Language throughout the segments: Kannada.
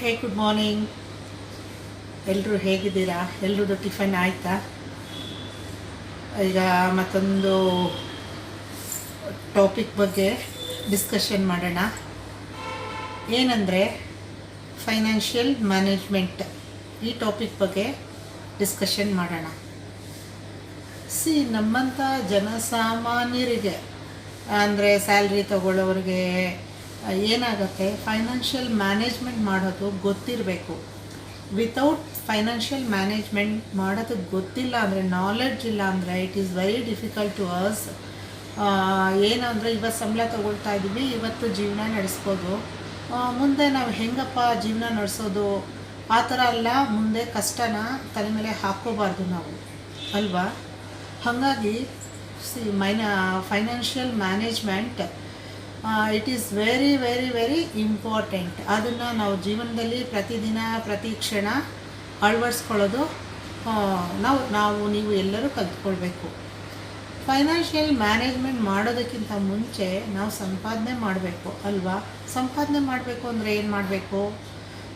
ಹೇ ಗುಡ್ ಮಾರ್ನಿಂಗ್ ಎಲ್ಲರೂ ಹೇಗಿದ್ದೀರಾ? ಎಲ್ಲರದ್ದು ಟಿಫನ್ ಆಯಿತಾ? ಈಗ ಮತ್ತೊಂದು ಟಾಪಿಕ್ ಬಗ್ಗೆ ಡಿಸ್ಕಷನ್ ಮಾಡೋಣ. ಏನಂದರೆ ಫೈನಾನ್ಷಿಯಲ್ ಮ್ಯಾನೇಜ್ಮೆಂಟ್ ಈ ಟಾಪಿಕ್ ಬಗ್ಗೆ ಡಿಸ್ಕಷನ್ ಮಾಡೋಣ. ಸಿ ನಮ್ಮಂಥ ಜನಸಾಮಾನ್ಯರಿಗೆ, ಅಂದರೆ ಸ್ಯಾಲ್ರಿ ತಗೊಳ್ಳೋರಿಗೆ ಏನಾಗುತ್ತೆ? ಫೈನಾನ್ಷಿಯಲ್ ಮ್ಯಾನೇಜ್ಮೆಂಟ್ ಮಾಡೋದು ಗೊತ್ತಿರಬೇಕು. ವಿತೌಟ್ ಫೈನಾನ್ಷಿಯಲ್ ಮ್ಯಾನೇಜ್ಮೆಂಟ್ ಮಾಡೋದು ಗೊತ್ತಿಲ್ಲ ಅಂದರೆ ನಾಲೆಡ್ಜ್ ಇಲ್ಲ ಅಂದರೆ it is very difficult to us ಏನಂದರೆ ಇವತ್ತು ಸಂಬಳ ತೊಗೊಳ್ತಾ ಇದ್ದೀವಿ, ಇವತ್ತು ಜೀವನ ನಡೆಸ್ಬೋದು. ಮುಂದೆ ನಾವು ಹೆಂಗಪ್ಪ ಜೀವನ ನಡೆಸೋದು? ಆ ಥರ ಎಲ್ಲ ಮುಂದೆ ಕಷ್ಟನ ತಲೆ ಮೇಲೆ ಹಾಕ್ಕೋಬಾರ್ದು ನಾವು. ಅಲ್ವಾ? ಹಾಗಾಗಿ see ಮೈನ financial management it is very very very important ಅದನ್ನು ನಾವು ಜೀವನದಲ್ಲಿ ಪ್ರತಿದಿನ, ಪ್ರತಿ ಕ್ಷಣ ಅಳವಡಿಸ್ಕೊಳ್ಳೋದು ನಾವು ನಾವು, ನೀವು ಎಲ್ಲರೂ ಕಲ್ತ್ಕೊಳ್ಬೇಕು. ಫೈನಾನ್ಷಿಯಲ್ ಮ್ಯಾನೇಜ್ಮೆಂಟ್ ಮಾಡೋದಕ್ಕಿಂತ ಮುಂಚೆ ನಾವು ಸಂಪಾದನೆ ಮಾಡಬೇಕು, ಅಲ್ವಾ? ಸಂಪಾದನೆ ಮಾಡಬೇಕು ಅಂದರೆ ಏನು ಮಾಡಬೇಕು?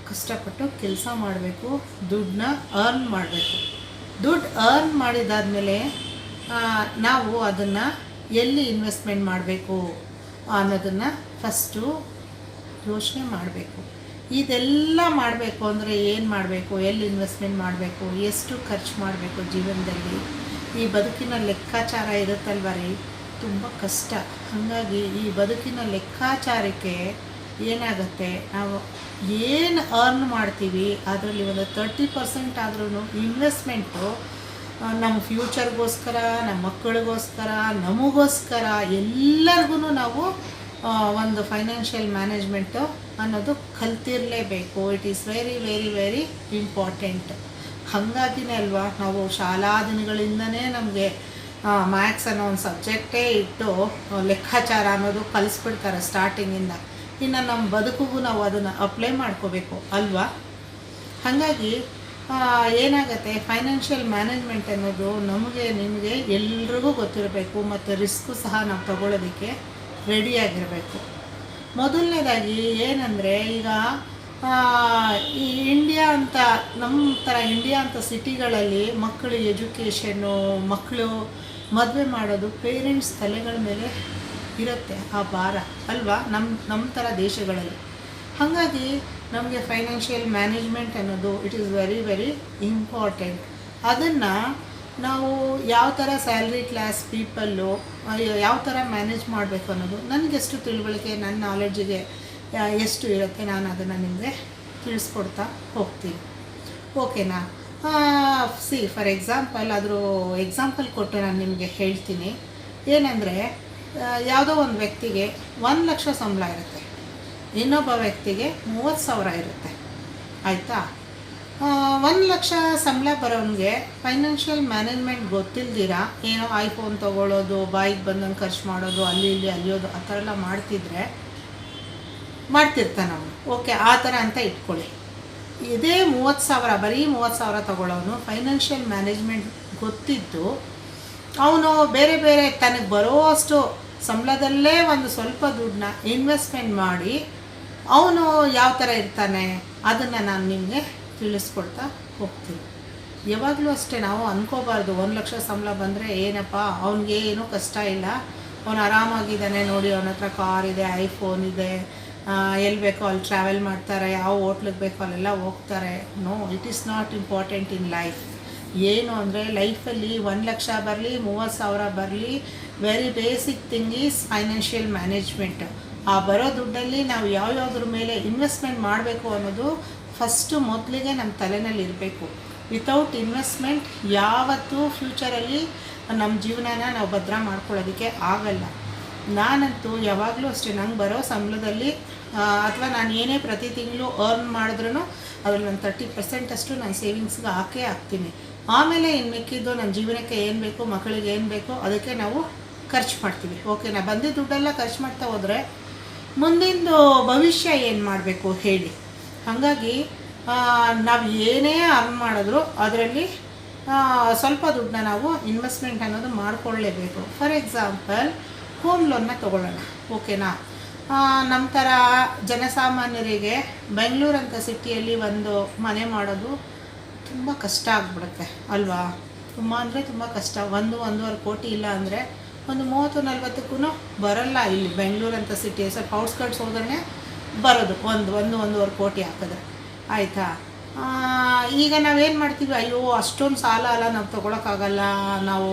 ಕಷ್ಟಪಟ್ಟು ಕೆಲಸ ಮಾಡಬೇಕು, ದುಡ್ಡನ್ನ ಅರ್ನ್ ಮಾಡಬೇಕು. ದುಡ್ಡು ಅರ್ನ್ ಮಾಡಿದಾದಮೇಲೆ ನಾವು ಅದನ್ನು ಎಲ್ಲಿ ಇನ್ವೆಸ್ಟ್ಮೆಂಟ್ ಮಾಡಬೇಕು? ಅನ್ನೋದನ್ನು ಫಸ್ಟು ಯೋಚನೆ ಮಾಡಬೇಕು. ಇದೆಲ್ಲ ಮಾಡಬೇಕು ಅಂದರೆ ಏನು ಮಾಡಬೇಕು? ಎಲ್ಲಿ ಇನ್ವೆಸ್ಟ್ಮೆಂಟ್ ಮಾಡಬೇಕು? ಎಷ್ಟು ಖರ್ಚು ಮಾಡಬೇಕು ಜೀವನದಲ್ಲಿ? ಈ ಬದುಕಿನ ಲೆಕ್ಕಾಚಾರ ಇರುತ್ತಲ್ವ ರೀ? ತುಂಬ ಕಷ್ಟ. ಹಾಗಾಗಿ ಈ ಬದುಕಿನ ಲೆಕ್ಕಾಚಾರಕ್ಕೆ ಏನಾಗುತ್ತೆ? ನಾವು ಏನು ಅರ್ನ್ ಮಾಡ್ತೀವಿ? ಅದರಲ್ಲಿ ಒಂದು ತರ್ಟಿ ಪರ್ಸೆಂಟ್ ಆದ್ರೂ ಇನ್ವೆಸ್ಟ್ಮೆಂಟು ನಮ್ಮ ಫ್ಯೂಚರ್ಗೋಸ್ಕರ ನಮ್ಮ ಮಕ್ಕಳಿಗೋಸ್ಕರ, ನಮಗೋಸ್ಕರ ಎಲ್ಲರಿಗೂ ನಾವು ಒಂದು ಫೈನಾನ್ಷಿಯಲ್ ಮ್ಯಾನೇಜ್ಮೆಂಟು ಅನ್ನೋದು ಕಲ್ತಿರಲೇಬೇಕು. It is very very very important ಹಾಗಾಗಿನೇ ಅಲ್ವಾ, ನಾವು ಶಾಲಾ ದಿನಗಳಿಂದನೇ ನಮಗೆ ಮ್ಯಾಥ್ಸ್ ಅನ್ನೋ ಒಂದು ಸಬ್ಜೆಕ್ಟೇ ಇಟ್ಟು ಲೆಕ್ಕಾಚಾರ ಅನ್ನೋದು ಕಲಿಸ್ಬಿಡ್ತಾರೆ ಸ್ಟಾರ್ಟಿಂಗಿಂದ ಇನ್ನು ನಮ್ಮ ಬದುಕಿಗೂ ನಾವು ಅದನ್ನು ಅಪ್ಲೈ ಮಾಡ್ಕೋಬೇಕು, ಅಲ್ವಾ? ಹಾಗಾಗಿ ಏನಾಗುತ್ತೆ? ಫೈನಾನ್ಷಿಯಲ್ ಮ್ಯಾನೇಜ್ಮೆಂಟ್ ಅನ್ನೋದು ನಮಗೆ, ನಿಮಗೆ ಎಲ್ರಿಗೂ ಗೊತ್ತಿರಬೇಕು ಮತ್ತು ರಿಸ್ಕು ಸಹ ನಾವು ತಗೊಳ್ಳೋದಕ್ಕೆ ರೆಡಿಯಾಗಿರಬೇಕು ಮೊದಲನೇದಾಗಿ ಏನಂದರೆ, ಈಗ ಈ ಇಂಡಿಯಾ ಅಂತ ನಮ್ಮ ಥರ ಇಂಡಿಯಾ ಅಂತ ಸಿಟಿಗಳಲ್ಲಿ ಮಕ್ಕಳು ಎಜುಕೇಷನ್ನು ಮಕ್ಕಳು ಮದುವೆ ಮಾಡೋದು ಪೇರೆಂಟ್ಸ್ ತಲೆಗಳ ಮೇಲೆ ಇರುತ್ತೆ, ಆ ಭಾರ, ಅಲ್ವಾ? ನಮ್ಮ ನಮ್ಮ ಥರ ದೇಶಗಳಲ್ಲಿ. ಹಾಗಾಗಿ ನಮಗೆ ಫೈನಾನ್ಷಿಯಲ್ ಮ್ಯಾನೇಜ್ಮೆಂಟ್ ಅನ್ನೋದು it is very very important ಅದನ್ನು ನಾವು ಯಾವ ಥರ ಸ್ಯಾಲ್ರಿ ಕ್ಲಾಸ್ ಪೀಪಲ್ಲು ಯಾವ ಥರ ಮ್ಯಾನೇಜ್ ಮಾಡಬೇಕು ಅನ್ನೋದು ನನಗೆಷ್ಟು ತಿಳುವಳಿಕೆ ನನ್ನ ನಾಲೆಡ್ಜಿಗೆ ಎಷ್ಟು ಇರುತ್ತೆ ನಾನು ಅದನ್ನು ನಿಮಗೆ ತಿಳಿಸ್ಕೊಡ್ತಾ ಹೋಗ್ತೀನಿ. ಓಕೆನಾ ಸಿ ಫಾರ್ ಎಕ್ಸಾಂಪಲ್ ಅದ್ರ ಎಕ್ಸಾಂಪಲ್ ಕೊಟ್ಟು ನಾನು ನಿಮಗೆ ಹೇಳ್ತೀನಿ. ಏನಂದರೆ ಯಾವುದೋ ಒಂದು ವ್ಯಕ್ತಿಗೆ ಒಂದು ಲಕ್ಷ ಸಂಬಳ ಇರುತ್ತೆ. ಇನ್ನೊಬ್ಬ ವ್ಯಕ್ತಿಗೆ ಮೂವತ್ತು ಸಾವಿರ ಇರುತ್ತೆ. ಆಯಿತಾ? ಒಂದು ಲಕ್ಷ ಸಂಬಳ ಬರೋನಿಗೆ ಫೈನಾನ್ಷಿಯಲ್ ಮ್ಯಾನೇಜ್ಮೆಂಟ್ ಗೊತ್ತಿಲ್ದಿರ? ಏನೋ ಐಫೋನ್ ತೊಗೊಳ್ಳೋದು ಬಾಯಿಗೆ ಬಂದಂಗೆ ಖರ್ಚು ಮಾಡೋದು, ಅಲ್ಲಿ ಇಲ್ಲಿ ಅಲಿಯೋದು ಆ ಥರ ಎಲ್ಲ ಮಾಡ್ತಿದ್ರೆ ಮಾಡ್ತಿರ್ತಾನೆ ಅವನು. ಓಕೆ, ಆ ಥರ ಅಂತ ಇಟ್ಕೊಳ್ಳಿ. ಇದೇ ಮೂವತ್ತು ಸಾವಿರ, ಬರೀ ಮೂವತ್ತು ಸಾವಿರ ತಗೊಳ್ಳೋನು ಫೈನಾನ್ಷಿಯಲ್ ಮ್ಯಾನೇಜ್ಮೆಂಟ್ ಗೊತ್ತಿದ್ದು ಅವನು ಬೇರೆ ಬೇರೆ ತನಗೆ ಬರೋ ಅಷ್ಟು ಸಂಬಳದಲ್ಲೇ ಒಂದು ಸ್ವಲ್ಪ ದುಡ್ಡನ್ನ ಇನ್ವೆಸ್ಟ್ಮೆಂಟ್ ಮಾಡಿ ಅವನು ಯಾವ ಥರ ಇರ್ತಾನೆ ಅದನ್ನು ನಾನು ನಿಮಗೆ ತಿಳಿಸ್ಕೊಡ್ತಾ ಹೋಗ್ತೀನಿ. ಯಾವಾಗಲೂ ಅಷ್ಟೇ ನಾವು ಅಂದ್ಕೋಬಾರ್ದು ಒಂದು ಲಕ್ಷ ಸಂಬಳ ಬಂದರೆ ಏನಪ್ಪ, ಅವನಿಗೆ ಏನೂ ಕಷ್ಟ ಇಲ್ಲ. ಅವನು ಆರಾಮಾಗಿದ್ದಾನೆ ನೋಡಿ, ಅವನ ಹತ್ರ ಕಾರ್ ಇದೆ, ಐಫೋನ್ ಇದೆ ಎಲ್ಲಿ ಬೇಕೋ ಅಲ್ಲಿ ಟ್ರಾವೆಲ್ ಮಾಡ್ತಾರೆ, ಯಾವ ಹೋಟ್ಲಿಗೆ ಬೇಕೋ ಅಲ್ಲೆಲ್ಲ ಹೋಗ್ತಾರೆ. No it is not important in life ಏನು ಅಂದರೆ ಲೈಫಲ್ಲಿ ಒಂದು ಲಕ್ಷ ಬರಲಿ, ಮೂವತ್ತು ಸಾವಿರ ಬರಲಿ very basic thing is financial management ಆ ಬರೋ ದುಡ್ಡಲ್ಲಿ ನಾವು ಯಾವ್ಯಾವ್ದ್ರ ಮೇಲೆ ಇನ್ವೆಸ್ಟ್ಮೆಂಟ್ ಮಾಡಬೇಕು ಅನ್ನೋದು ಫಸ್ಟು ಮೊದಲಿಗೆ ನಮ್ಮ ತಲೆನಲ್ಲಿ ಇರಬೇಕು. ವಿತೌಟ್ ಇನ್ವೆಸ್ಟ್ಮೆಂಟ್ ಯಾವತ್ತೂ ಫ್ಯೂಚರಲ್ಲಿ ನಮ್ಮ ಜೀವನನ ನಾವು ಭದ್ರ ಮಾಡ್ಕೊಳ್ಳೋದಕ್ಕೆ ಆಗಲ್ಲ. ನಾನಂತೂ ಯಾವಾಗಲೂ ಅಷ್ಟೇ, ನಂಗೆ ಬರೋ ಸಂಬಳದಲ್ಲಿ ಅಥವಾ ನಾನು ಏನೇ ಪ್ರತಿ ತಿಂಗಳು ಅರ್ನ್ ಮಾಡಿದ್ರೂ ಅದ್ರಲ್ಲಿ ನಾನು ತರ್ಟಿ ಪರ್ಸೆಂಟ್ ಅಷ್ಟು ನಾನು ಸೇವಿಂಗ್ಸ್ಗೆ ಹಾಕೇ ಹಾಕ್ತೀನಿ. ಆಮೇಲೆ ಇನ್ನು ಮಿಕ್ಕಿದ್ದು ನನ್ನ ಜೀವನಕ್ಕೆ ಏನು ಬೇಕು ಮಕ್ಕಳಿಗೆ ಏನು ಬೇಕೋ, ಅದಕ್ಕೆ ನಾವು ಖರ್ಚು ಮಾಡ್ತೀವಿ. ಓಕೆನಾ ಬಂದಿದ್ದ ದುಡ್ಡೆಲ್ಲ ಖರ್ಚು ಮಾಡ್ತಾ ಹೋದರೆ ಮುಂದಿಂದು ಭವಿಷ್ಯ ಏನು ಮಾಡಬೇಕು ಹೇಳಿ. ಹಾಗಾಗಿ ನಾವು ಏನೇ ಅರ್ನ್ ಮಾಡಿದ್ರು ಅದರಲ್ಲಿ ಸ್ವಲ್ಪ ದುಡ್ಡನ್ನ ನಾವು ಇನ್ವೆಸ್ಟ್ಮೆಂಟ್ ಅನ್ನೋದು ಮಾಡಿಕೊಳ್ಳೇಬೇಕು. ಫಾರ್ ಎಕ್ಸಾಂಪಲ್ ಹೋಮ್ ಲೋನ್ನ ತೊಗೊಳ್ಳೋಣ. ಓಕೆನಾ? ನಮ್ಮ ಥರ ಜನಸಾಮಾನ್ಯರಿಗೆ ಬೆಂಗಳೂರಂಥ ಸಿಟಿಯಲ್ಲಿ ಒಂದು ಮನೆ ಮಾಡೋದು ತುಂಬ ಕಷ್ಟ ಆಗ್ಬಿಡುತ್ತೆ, ಅಲ್ವಾ? ತುಂಬ ಅಂದರೆ ತುಂಬ ಕಷ್ಟ. ಒಂದು ಒಂದೂವರೆ ಕೋಟಿ ಇಲ್ಲ ಅಂದರೆ ಒಂದು ಮೂವತ್ತು ನಲ್ವತ್ತಕ್ಕೂ ಬರಲ್ಲ ಇಲ್ಲಿ ಬೆಂಗಳೂರು ಅಂತ ಸಿಟಿ ಸ್ವಲ್ಪ ಔಟ್ಸ್ಕರ್ಟ್ಸ್ ಹೋದ್ರೆ ಬರೋದು. ಒಂದು ಒಂದು, ಒಂದೂವರೆ ಕೋಟಿ ಹಾಕಿದ್ರೆ. ಆಯಿತಾ? ಈಗ ನಾವೇನು ಮಾಡ್ತೀವಿ? ಅಯ್ಯೋ, ಅಷ್ಟೊಂದು ಸಾಲ ಅಲ್ಲ ನಾವು ತೊಗೊಳಕ್ಕಾಗಲ್ಲ. ನಾವು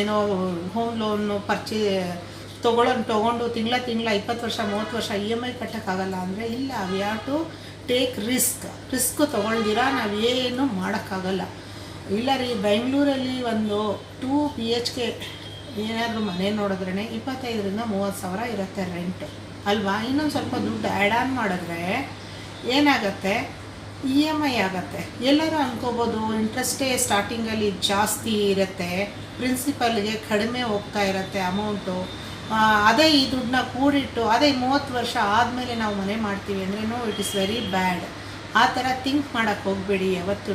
ಏನೋ ಹೋಮ್ ಲೋನು ಪರ್ಚೇ ತೊಗೊಳೋನ್ ತೊಗೊಂಡು ತಿಂಗಳ ತಿಂಗಳ, ಇಪ್ಪತ್ತು ವರ್ಷ, ಮೂವತ್ತು ವರ್ಷ ಇ ಎಂ ಐ ಕಟ್ಟೋಕ್ಕಾಗಲ್ಲ ಅಂದರೆ ಇಲ್ಲ. We have to take risk risk ತೊಗೊಳ್ದಿರ? ನಾವೇನು ಮಾಡೋಕ್ಕಾಗಲ್ಲ. ಇಲ್ಲ ರೀ ಬೆಂಗಳೂರಲ್ಲಿ ಒಂದು ಟೂ ಬಿ ಎಚ್ ಕೆ ಏನಾದರೂ ಮನೆ ನೋಡಿದ್ರೆ ಇಪ್ಪತ್ತೈದರಿಂದ ಮೂವತ್ತು ಸಾವಿರ ಇರುತ್ತೆ ರೆಂಟ್ ಅಲ್ವಾ? ಇನ್ನೊಂದು ಸ್ವಲ್ಪ ದುಡ್ಡು ಆ್ಯಡ್ ಆನ್ ಮಾಡಿದ್ರೆ ಏನಾಗತ್ತೆ? ಇ ಎಂ ಐ ಆಗುತ್ತೆ. ಎಲ್ಲರೂ ಅನ್ಕೋಬೋದು ಇಂಟ್ರೆಸ್ಟೇ ಸ್ಟಾರ್ಟಿಂಗಲ್ಲಿ ಜಾಸ್ತಿ ಇರುತ್ತೆ ಪ್ರಿನ್ಸಿಪಲ್ಗೆ ಕಡಿಮೆ ಹೋಗ್ತಾ ಇರುತ್ತೆ ಅಮೌಂಟು ಅದೇ ಈ ದುಡ್ಡನ್ನ ಕೂಡಿಟ್ಟು, ಅದೇ ಮೂವತ್ತು ವರ್ಷ ಆದಮೇಲೆ ನಾವು ಮನೆ ಮಾಡ್ತೀವಿ ಅಂದ್ರೆ ಇಟ್ ಇಸ್ ವೆರಿ ಬ್ಯಾಡ್ ಆ ಥರ ಥಿಂಕ್ ಮಾಡೋಕ್ಕೆ ಹೋಗಬೇಡಿ ಯಾವತ್ತೂ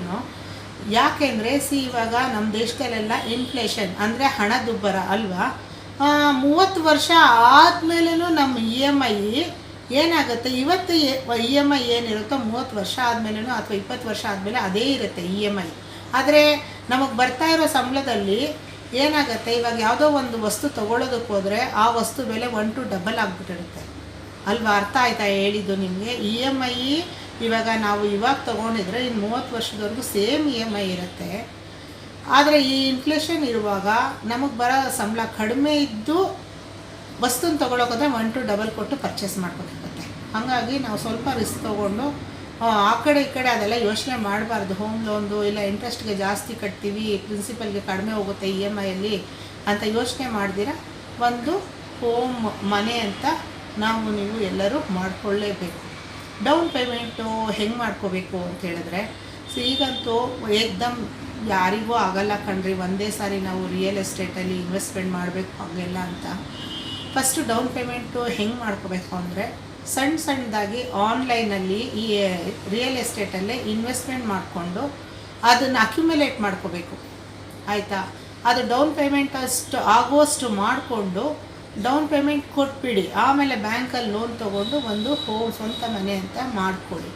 ಯಾಕೆಂದರೆ ಸಿ ಇವಾಗ ನಮ್ಮ ದೇಶದಲ್ಲೆಲ್ಲ ಇನ್ಫ್ಲೇಷನ್ ಅಂದರೆ ಹಣದುಬ್ಬರ ಅಲ್ವಾ? ಮೂವತ್ತು ವರ್ಷ ಆದಮೇಲೂ ನಮ್ಮ ಇ ಎಂ ಐ ಏನಾಗುತ್ತೆ? ಇವತ್ತು ಇ ಎಂ ಐ ಏನಿರುತ್ತೋ ಮೂವತ್ತು ವರ್ಷ ಆದಮೇಲೂ ಅಥವಾ ಇಪ್ಪತ್ತು ವರ್ಷ ಆದಮೇಲೆ ಅದೇ ಇರುತ್ತೆ ಇ ಎಂ ಐ ಆದರೆ ನಮಗೆ ಬರ್ತಾ ಇರೋ ಸಂಬಳದಲ್ಲಿ ಏನಾಗುತ್ತೆ? ಇವಾಗ ಯಾವುದೋ ಒಂದು ವಸ್ತು ತೊಗೊಳೋದಕ್ಕೆ ಹೋದರೆ ಆ ವಸ್ತು ಬೆಲೆ ಒನ್ ಟು ಡಬಲ್ ಆಗಿಬಿಟ್ಟಿರುತ್ತೆ. ಅಲ್ವಾ? ಅರ್ಥ ಆಯ್ತಾ ಹೇಳಿದ್ದು ನಿಮಗೆ? ಇ ಎಂ ಐ ಇವಾಗ ನಾವು ಇವಾಗ ತೊಗೊಂಡಿದ್ರೆ ಇನ್ನು ಮೂವತ್ತು ವರ್ಷದವರೆಗೂ ಸೇಮ್ ಇ ಎಂ ಐ ಇರುತ್ತೆ. ಆದರೆ ಈ ಇನ್ಫ್ಲೇಷನ್ ಇರುವಾಗ ನಮಗೆ ಬರೋ ಸಂಬಳ ಕಡಿಮೆ ಇದ್ದು ವಸ್ತುನ ತೊಗೊಳಕೋದ್ರೆ ಒನ್ ಟು ಡಬಲ್ ಕೊಟ್ಟು ಪರ್ಚೇಸ್ ಮಾಡ್ಕೋಬೇಕಾಗುತ್ತೆ ಹಾಗಾಗಿ ನಾವು ಸ್ವಲ್ಪ ರಿಸ್ಕ್ ತೊಗೊಂಡು, ಆ ಕಡೆ ಈ ಕಡೆ ಅದೆಲ್ಲ ಯೋಚನೆ ಮಾಡಬಾರ್ದು. ಹೋಮ್ ಲೋನ್ದು ಇಲ್ಲ ಇಂಟ್ರೆಸ್ಟ್ಗೆ ಜಾಸ್ತಿ ಕಟ್ತೀವಿ ಪ್ರಿನ್ಸಿಪಲ್ಗೆ ಕಡಿಮೆ ಹೋಗುತ್ತೆ ಇ ಎಂ ಐಯಲ್ಲಿ ಅಂತ ಯೋಚನೆ ಮಾಡ್ದಿರ? ಒಂದು ಹೋಮ್ ಮನೆ ಅಂತ ನಾವು ನೀವು ಎಲ್ಲರೂ ಮಾಡಿಕೊಳ್ಳೇಬೇಕು. ಡೌನ್ ಪೇಮೆಂಟು ಹೆಂಗೆ ಮಾಡ್ಕೋಬೇಕು ಅಂತ ಹೇಳಿದ್ರೆ ಸೊ ಈಗಂತೂ ಏಕ್ದಮ್ ಯಾರಿಗೂ ಆಗಲ್ಲ ಕಣ್ರಿ, ಒಂದೇ ಸಾರಿ ನಾವು ರಿಯಲ್ ಎಸ್ಟೇಟಲ್ಲಿ ಇನ್ವೆಸ್ಟ್ಮೆಂಟ್ ಮಾಡಬೇಕು ಹಾಗೆಲ್ಲ ಅಂತ. ಫಸ್ಟು ಡೌನ್ ಪೇಮೆಂಟು ಹೆಂಗೆ ಮಾಡ್ಕೋಬೇಕು ಅಂದರೆ ಸಣ್ಣ ಸಣ್ಣದಾಗಿ ಆನ್ಲೈನಲ್ಲಿ ಈ ರಿಯಲ್ ಎಸ್ಟೇಟಲ್ಲೇ ಇನ್ವೆಸ್ಟ್ಮೆಂಟ್ ಮಾಡಿಕೊಂಡು ಅದನ್ನು ಅಕ್ಯುಮುಲೇಟ್ ಮಾಡ್ಕೋಬೇಕು. ಆಯಿತಾ? ಅದು ಡೌನ್ ಪೇಮೆಂಟ್ ಅಷ್ಟು ಆಗುವಷ್ಟು ಮಾಡಿಕೊಂಡು ಡೌನ್ ಪೇಮೆಂಟ್ ಕೊಟ್ಬಿಡಿ. ಆಮೇಲೆ ಬ್ಯಾಂಕಲ್ಲಿ ಲೋನ್ ತೊಗೊಂಡು ಒಂದು ಹೋಮ್ ಸ್ವಂತ ಮನೆ ಅಂತ ಮಾಡಿಕೊಡಿ.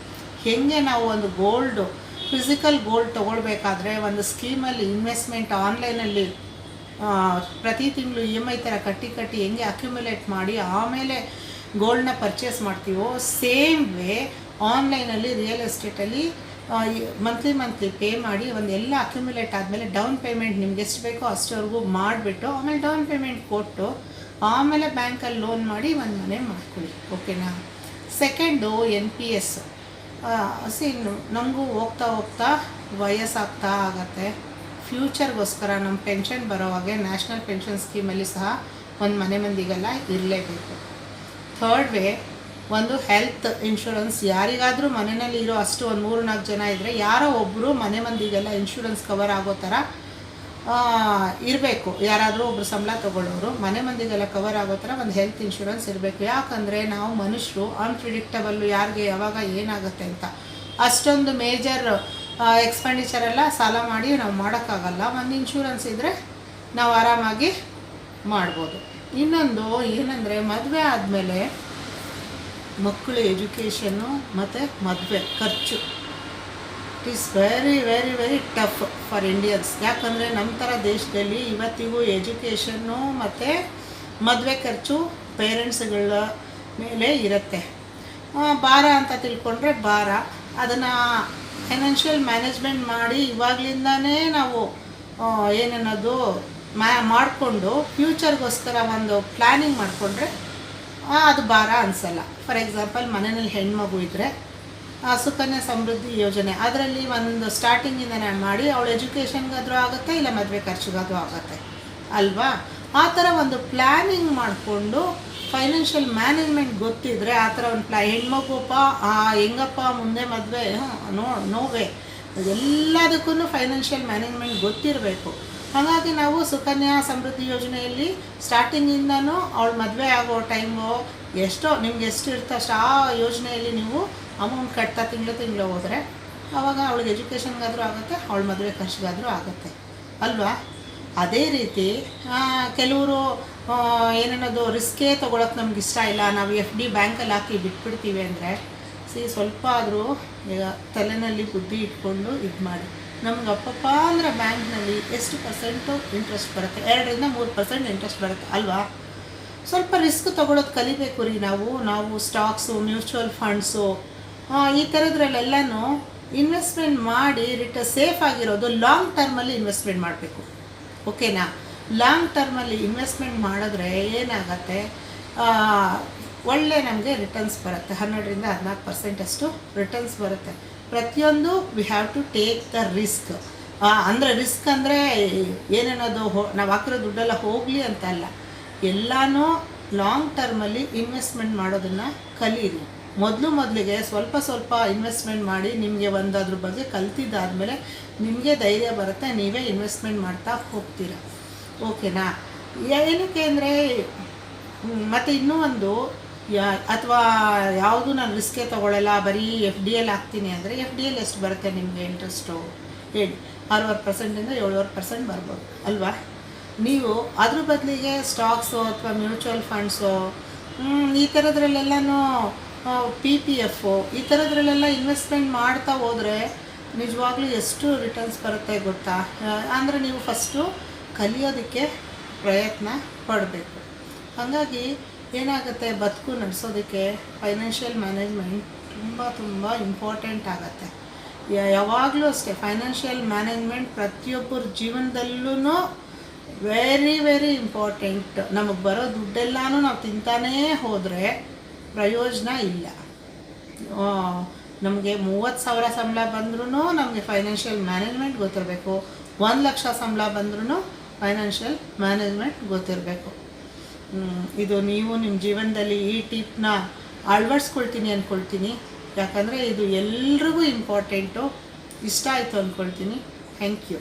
ಹೆಂಗೆ ನಾವು ಒಂದು ಗೋಲ್ಡು ಫಿಸಿಕಲ್ ಗೋಲ್ಡ್ ತೊಗೊಳ್ಬೇಕಾದ್ರೆ ಒಂದು ಸ್ಕೀಮಲ್ಲಿ ಇನ್ವೆಸ್ಟ್ಮೆಂಟ್ ಆನ್ಲೈನಲ್ಲಿ ಪ್ರತಿ ತಿಂಗಳು ಇ ಎಂ ಐ ಥರ ಕಟ್ಟಿ ಕಟ್ಟಿ ಹೆಂಗೆ ಅಕ್ಯುಮುಲೇಟ್ ಮಾಡಿ ಆಮೇಲೆ ಗೋಲ್ಡ್ನ ಪರ್ಚೇಸ್ ಮಾಡ್ತೀವೋ ಸೇಮ್ ವೇ ಆನ್ಲೈನಲ್ಲಿ ರಿಯಲ್ ಎಸ್ಟೇಟಲ್ಲಿ ಮಂತ್ಲಿ ಮಂತ್ಲಿ ಪೇ ಮಾಡಿ ಒಂದು ಎಲ್ಲ ಅಕ್ಯುಮುಲೇಟ್ ಆದಮೇಲೆ ಡೌನ್ ಪೇಮೆಂಟ್ ನಿಮ್ಗೆ ಎಷ್ಟು ಬೇಕೋ ಅಷ್ಟವರೆಗೂ ಮಾಡಿಬಿಟ್ಟು ಆಮೇಲೆ ಡೌನ್ ಪೇಮೆಂಟ್ ಕೊಟ್ಟು ಆಮೇಲೆ ಬ್ಯಾಂಕಲ್ಲಿ ಲೋನ್ ಮಾಡಿ ಒಂದು ಮನೆ ಮಾಡ್ಕೊಳ್ಳಿ, ಓಕೆನಾ? Second N P S C ನಮಗೂ ಹೋಗ್ತಾ ಹೋಗ್ತಾ ವಯಸ್ಸಾಗ್ತಾ ಆಗತ್ತೆ. ಫ್ಯೂಚರ್ಗೋಸ್ಕರ ನಮ್ಮ ಪೆನ್ಷನ್ ಬರೋವಾಗೆ ನ್ಯಾಷನಲ್ ಪೆನ್ಷನ್ ಸ್ಕೀಮಲ್ಲಿ ಸಹ ಒಂದು ಮನೆ ಮಂದಿಗೆಲ್ಲ ಇರಲೇಬೇಕು. ಥರ್ಡ್ ವೇ ಒಂದು ಹೆಲ್ತ್ ಇನ್ಶೂರೆನ್ಸ್ ಯಾರಿಗಾದರೂ ಮನೆಯಲ್ಲಿ ಇರೋ ಅಷ್ಟು ಒಂದು ಮೂರು ನಾಲ್ಕು ಜನ ಇದ್ದರೆ ಯಾರೋ ಒಬ್ಬರು ಮನೆ ಮಂದಿಗೆಲ್ಲ ಇನ್ಶೂರೆನ್ಸ್ ಕವರ್ ಆಗೋ ಥರ ಇರಬೇಕು. ಯಾರಾದರೂ ಒಬ್ಬರು ಸಂಬಳ ತೊಗೊಳ್ಳೋರು, ಮನೆ ಮಂದಿಗೆಲ್ಲ ಕವರ್ ಆಗೋ ಥರ ಒಂದು ಹೆಲ್ತ್ ಇನ್ಶೂರೆನ್ಸ್ ಇರಬೇಕು. ಯಾಕಂದರೆ ನಾವು ಮನುಷ್ಯರು ಅನ್ಪ್ರಿಡಿಕ್ಟಬಲ್ಲು ಯಾರಿಗೆ ಯಾವಾಗ ಏನಾಗುತ್ತೆ ಅಂತ. ಅಷ್ಟೊಂದು ಮೇಜರ್ ಎಕ್ಸ್ಪೆಂಡಿಚರ್ ಎಲ್ಲ ಸಾಲ ಮಾಡಿ ನಾವು ಮಾಡೋಕ್ಕಾಗಲ್ಲ. ಒಂದು ಇನ್ಶೂರೆನ್ಸ್ ಇದ್ದರೆ ನಾವು ಆರಾಮಾಗಿ ಮಾಡ್ಬೋದು. ಇನ್ನೊಂದು ಏನಂದರೆ ಮದುವೆ ಆದಮೇಲೆ ಮಕ್ಕಳು ಎಜುಕೇಷನ್ನು ಮತ್ತು ಮದುವೆ ಖರ್ಚು. It is very very very tough for Indians ಯಾಕಂದರೆ ನಮ್ಮ ಥರ ದೇಶದಲ್ಲಿ ಇವತ್ತಿಗೂ ಎಜುಕೇಷನ್ನು ಮತ್ತು ಮದುವೆ ಖರ್ಚು ಪೇರೆಂಟ್ಸ್ಗಳ ಮೇಲೆ ಇರುತ್ತೆ. ಭಾರ ಅಂತ ತಿಳ್ಕೊಂಡ್ರೆ ಭಾರ. ಅದನ್ನು ಫೈನಾನ್ಷಿಯಲ್ ಮ್ಯಾನೇಜ್ಮೆಂಟ್ ಮಾಡಿ ಇವಾಗಲಿಂದನೇ ನಾವು ಏನನ್ನೋದು ಮ್ಯಾ ಮಾಡಿಕೊಂಡು ಫ್ಯೂಚರ್ಗೋಸ್ಕರ ಒಂದು ಪ್ಲ್ಯಾನಿಂಗ್ ಮಾಡಿಕೊಂಡ್ರೆ ಅದು ಭಾರ ಅನಿಸಲ್ಲ. ಫಾರ್ ಎಕ್ಸಾಂಪಲ್ ಮನೆಯಲ್ಲಿ ಹೆಣ್ಮಗು ಇದ್ದರೆ ಸುಕನ್ಯಾ ಸಮೃದ್ಧಿ ಯೋಜನೆ. ಅದರಲ್ಲಿ ಒಂದು ಸ್ಟಾರ್ಟಿಂಗಿಂದನೇ ಮಾಡಿ ಅವಳ ಎಜುಕೇಷನ್ಗಾದರೂ ಆಗುತ್ತೆ, ಇಲ್ಲ ಮದುವೆ ಖರ್ಚಿಗಾದರೂ ಆಗುತ್ತೆ. ಅಲ್ವಾ? ಆ ಥರ ಒಂದು ಪ್ಲ್ಯಾನಿಂಗ್ ಮಾಡಿಕೊಂಡು ಫೈನಾನ್ಷಿಯಲ್ ಮ್ಯಾನೇಜ್ಮೆಂಟ್ ಗೊತ್ತಿದ್ರೆ ಆ ಥರ ಒಂದು ಪ್ಲಾ ಆ ಹೆಂಗಪ್ಪ ಮುಂದೆ ಮದುವೆ ನೋ ನೋವೇ ಎಲ್ಲದಕ್ಕೂ ಫೈನಾನ್ಷಿಯಲ್ ಮ್ಯಾನೇಜ್ಮೆಂಟ್ ಗೊತ್ತಿರಬೇಕು. ಹಾಗಾಗಿ ನಾವು ಸುಕನ್ಯಾ ಸಮೃದ್ಧಿ ಯೋಜನೆಯಲ್ಲಿ ಸ್ಟಾರ್ಟಿಂಗಿಂದನೂ ಅವಳು ಮದುವೆ ಆಗೋ ಟೈಮು ಎಷ್ಟೋ, ನಿಮ್ಗೆ ಎಷ್ಟು ಇರ್ತೋ ಅಷ್ಟು ಆ ಯೋಜನೆಯಲ್ಲಿ ನೀವು ಅಮೌಂಟ್ ಕಟ್ತಾ ತಿಂಗಳು ತಿಂಗಳು ಹೋದರೆ ಆವಾಗ ಅವಳಿಗೆ ಎಜುಕೇಷನ್ಗಾದರೂ ಆಗುತ್ತೆ, ಅವಳ ಮದುವೆ ಖರ್ಚಿಗಾದರೂ ಆಗುತ್ತೆ. ಅಲ್ವಾ? ಅದೇ ರೀತಿ ಕೆಲವರು ಏನೇನದು ರಿಸ್ಕೇ ತೊಗೊಳಕ್ಕೆ ನಮ್ಗೆ ಇಷ್ಟ ಇಲ್ಲ, ನಾವು ಎಫ್ ಡಿ ಬ್ಯಾಂಕಲ್ಲಿ ಹಾಕಿ ಬಿಟ್ಬಿಡ್ತೀವಿ ಅಂದರೆ, ಸಿ ಸ್ವಲ್ಪ ಆದರೂ, ಈಗ ತಲೆನಲ್ಲಿ ಬುದ್ಧಿ ಇಟ್ಕೊಂಡು ಇದು ಮಾಡಿ. ನಮ್ಗೆ ಅಪ್ಪಪ್ಪ ಅಂದರೆ ಬ್ಯಾಂಕ್ನಲ್ಲಿ ಎಷ್ಟು ಪರ್ಸೆಂಟು ಇಂಟ್ರೆಸ್ಟ್ ಬರುತ್ತೆ? ಎರಡರಿಂದ ಮೂರು ಪರ್ಸೆಂಟ್ ಇಂಟ್ರೆಸ್ಟ್ ಬರುತ್ತೆ, ಅಲ್ವಾ? ಸ್ವಲ್ಪ ರಿಸ್ಕ್ ತೊಗೊಳೋದು ಕಲಿಬೇಕು ರೀ ನಾವು. ನಾವು ಸ್ಟಾಕ್ಸು ಮ್ಯೂಚುವಲ್ ಫಂಡ್ಸು ಈ ಥರದ್ರಲ್ಲೆಲ್ಲನೂ ಇನ್ವೆಸ್ಟ್ಮೆಂಟ್ ಮಾಡಿ ರಿಟ ಸೇಫ್ ಆಗಿರೋದು ಲಾಂಗ್ ಟರ್ಮಲ್ಲಿ ಇನ್ವೆಸ್ಟ್ಮೆಂಟ್ ಮಾಡಬೇಕು. ಓಕೆನಾ ಲಾಂಗ್ ಟರ್ಮಲ್ಲಿ ಇನ್ವೆಸ್ಟ್ಮೆಂಟ್ ಮಾಡಿದ್ರೆ ಏನಾಗತ್ತೆ? ಒಳ್ಳೆ ನಮಗೆ ರಿಟರ್ನ್ಸ್ ಬರುತ್ತೆ. ಹನ್ನೆರಡರಿಂದ ಹದಿನಾಲ್ಕು ಪರ್ಸೆಂಟ್ ಅಷ್ಟು ರಿಟರ್ನ್ಸ್ ಬರುತ್ತೆ. ಪ್ರತಿಯೊಂದು we have to take the risk ಅಂದರೆ ರಿಸ್ಕ್ ಅಂದರೆ ಏನೇನದು ಹೋ, ನಾವು ಹಾಕಿರೋ ದುಡ್ಡೆಲ್ಲ ಹೋಗಲಿ ಅಂತ ಅಲ್ಲ. ಎಲ್ಲನೂ ಲಾಂಗ್ ಟರ್ಮಲ್ಲಿ ಇನ್ವೆಸ್ಟ್ಮೆಂಟ್ ಮಾಡೋದನ್ನು ಕಲೀರಿ. ಮೊದಲು ಮೊದಲಿಗೆ ಸ್ವಲ್ಪ ಸ್ವಲ್ಪ ಇನ್ವೆಸ್ಟ್ಮೆಂಟ್ ಮಾಡಿ ನಿಮಗೆ ಒಂದು ಅದ್ರ ಬಗ್ಗೆ ಕಲ್ತಿದ್ದಾದಮೇಲೆ ನಿಮಗೆ ಧೈರ್ಯ ಬರುತ್ತೆ, ನೀವೇ ಇನ್ವೆಸ್ಟ್ಮೆಂಟ್ ಮಾಡ್ತಾ ಹೋಗ್ತೀರ. ಓಕೆನಾ? ಏನಕ್ಕೆ ಅಂದರೆ ಮತ್ತು ಇನ್ನೂ ಒಂದು, ಯಾ, ಅಥವಾ ಯಾವುದು ನಾನು ರಿಸ್ಕೇ ತೊಗೊಳ್ಳಲ್ಲ, ಬರೀ ಎಫ್ ಡಿ ಎಲ್ ಹಾಕ್ತೀನಿ ಅಂದರೆ ಎಫ್ ಡಿ ಎಲ್ ಎಷ್ಟು ಬರುತ್ತೆ ನಿಮಗೆ ಇಂಟ್ರೆಸ್ಟು ಹೇಳಿ. ಆರೂವರೆ ಪರ್ಸೆಂಟಿಂದ ಏಳುವರೆ ಪರ್ಸೆಂಟ್ ಬರ್ಬೋದು, ಅಲ್ವಾ? ನೀವು ಅದ್ರ ಬದಲಿಗೆ ಸ್ಟಾಕ್ಸು ಅಥವಾ ಮ್ಯೂಚುವಲ್ ಫಂಡ್ಸು ಈ ಥರದ್ರಲ್ಲೆಲ್ಲನೂ ಪಿ ಪಿ ಎಫು ಈ ಥರದ್ರಲ್ಲೆಲ್ಲ ಇನ್ವೆಸ್ಟ್ಮೆಂಟ್ ಮಾಡ್ತಾ ಹೋದರೆ ನಿಜವಾಗ್ಲೂ ಎಷ್ಟು ರಿಟರ್ನ್ಸ್ ಬರುತ್ತೆ ಗೊತ್ತಾ? ಅಂದರೆ ನೀವು ಫಸ್ಟು ಕಲಿಯೋದಕ್ಕೆ ಪ್ರಯತ್ನ ಪಡಬೇಕು. ಹಾಗಾಗಿ ಏನಾಗುತ್ತೆ ಬದುಕು ನಡೆಸೋದಕ್ಕೆ ಫೈನಾನ್ಷಿಯಲ್ ಮ್ಯಾನೇಜ್ಮೆಂಟ್ ತುಂಬ ತುಂಬ ಇಂಪಾರ್ಟೆಂಟ್ ಆಗುತ್ತೆ. ಯಾವಾಗಲೂ ಅಷ್ಟೇ ಫೈನಾನ್ಷಿಯಲ್ ಮ್ಯಾನೇಜ್ಮೆಂಟ್ ಪ್ರತಿಯೊಬ್ಬರ ಜೀವನದಲ್ಲೂ ವೆರಿ ವೆರಿ ಇಂಪಾರ್ಟೆಂಟ್ ನಮಗೆ ಬರೋ ದುಡ್ಡೆಲ್ಲನೂ ನಾವು ತಿಂತಾನೇ ಹೋದರೆ ಪ್ರಯೋಜನ ಇಲ್ಲ. ನಮಗೆ ಮೂವತ್ತು ಸಾವಿರ ಸಂಬಳ ಬಂದ್ರೂ ನಮಗೆ ಫೈನಾನ್ಷಿಯಲ್ ಮ್ಯಾನೇಜ್ಮೆಂಟ್ ಗೊತ್ತಿರಬೇಕು. ಒಂದು ಲಕ್ಷ ಸಂಬಳ ಬಂದ್ರೂ ಫೈನಾನ್ಷಿಯಲ್ ಮ್ಯಾನೇಜ್ಮೆಂಟ್ ಗೊತ್ತಿರಬೇಕು. ಇದು ನೀವು ನಿಮ್ಮ ಜೀವನದಲ್ಲಿ ಈ ಟಿಪ್ನ ಅಳವಡಿಸ್ಕೊಳ್ತೀನಿ ಅಂದ್ಕೊಳ್ತೀನಿ ಯಾಕಂದರೆ ಇದು ಎಲ್ರಿಗೂ ಇಂಪಾರ್ಟೆಂಟು ಇಷ್ಟ ಆಯಿತು ಅಂದ್ಕೊಳ್ತೀನಿ ಥ್ಯಾಂಕ್ ಯು